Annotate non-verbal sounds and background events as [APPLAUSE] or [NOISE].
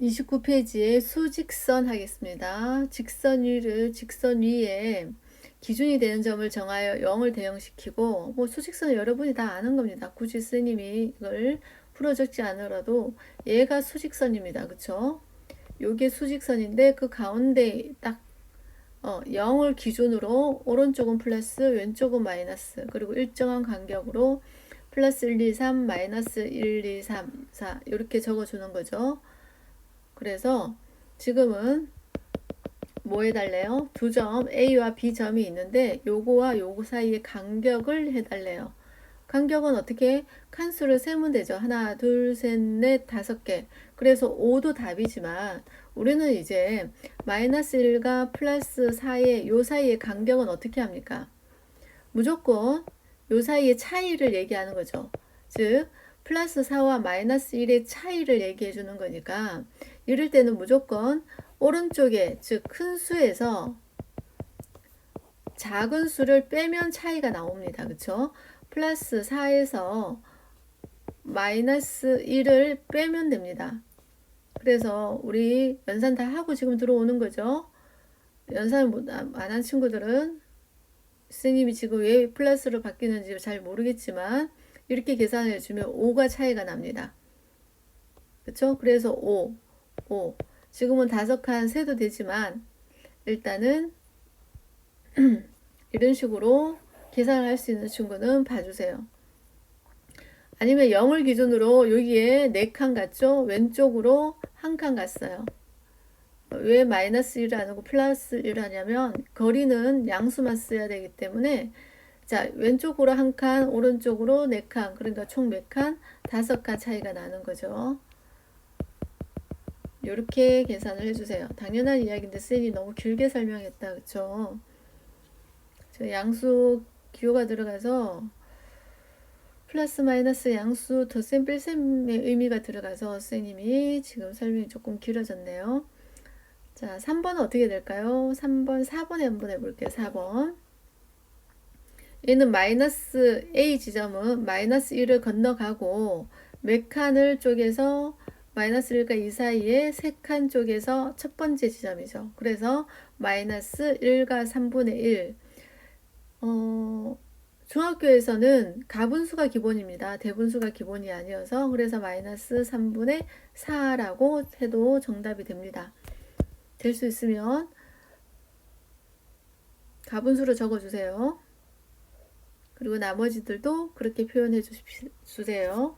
29페이지에 수직선 하겠습니다. 직선 위를 직선 위에 기준이 되는 점을 정하여 0을 대응시키고 뭐 수직선은 여러분이 다 아는 겁니다. 굳이 스님이 이걸 풀어 적지 않으라도 얘가 수직선입니다. 그쵸? 요게 수직선인데 그 가운데 딱 어, 0을 기준으로 오른쪽은 플러스 왼쪽은 마이너스 그리고 일정한 간격으로 플러스 1, 2, 3 마이너스 1, 2, 3, 4 이렇게 적어주는 거죠. 그래서 지금은 뭐 해달래요? 두 점 A와 B 점이 있는데 요거와 요거 사이의 간격을 해달래요. 간격은 어떻게 칸수를 세면 되죠. 하나, 둘, 셋, 넷, 다섯 개. 그래서 5도 답이지만 우리는 이제 마이너스 1과 플러스 4의 요 사이의 간격은 어떻게 합니까? 무조건 요 사이의 차이를 얘기하는 거죠. 즉 플러스 4와 마이너스 1의 차이를 얘기해 주는 거니까 이럴 때는 무조건 오른쪽에 즉 큰 수에서 작은 수를 빼면 차이가 나옵니다. 그쵸? 플러스 4에서 마이너스 1을 빼면 됩니다. 그래서 우리 연산 다 하고 지금 들어오는 거죠. 연산 안한 친구들은 스님이 지금 왜 플러스로 바뀌는지 잘 모르겠지만 이렇게 계산해 주면 5가 차이가 납니다. 그렇죠? 그래서 5, 5. 지금은 다섯 칸 세도 되지만 일단은 [CLEARS THROAT] 이런 식으로 계산을 할 수 있는 친구는 봐주세요. 아니면 0을 기준으로 여기에 4칸 갔죠? 왼쪽으로 한 칸 갔어요. 왜 마이너스 1을 안 하고 플러스 1을 하냐면 거리는 양수만 써야 되기 때문에 자 왼쪽으로 한 칸, 오른쪽으로 네 칸, 그러니까 총 몇 칸? 다섯 칸 차이가 나는 거죠. 이렇게 계산을 해주세요. 당연한 이야기인데 쌤이 너무 길게 설명했다, 그쵸? 저 양수 기호가 들어가서 플러스 마이너스 양수 덧셈 뺄셈의 의미가 들어가서 선생님이 지금 설명이 조금 길어졌네요. 자, 3번은 어떻게 될까요? 3번, 4번에 한번 해볼게요. 4번. 얘는 마이너스 A 지점은 마이너스 1을 건너가고 몇 칸을 쪼개서 마이너스 1과 2 사이에 세 칸 쪽에서 첫 번째 지점이죠. 그래서 마이너스 1과 3분의 1. 어, 중학교에서는 가분수가 기본입니다. 대분수가 기본이 아니어서 그래서 마이너스 3분의 4라고 해도 정답이 됩니다. 될 수 있으면 가분수로 적어주세요. 그리고 나머지들도 그렇게 표현해 주세요.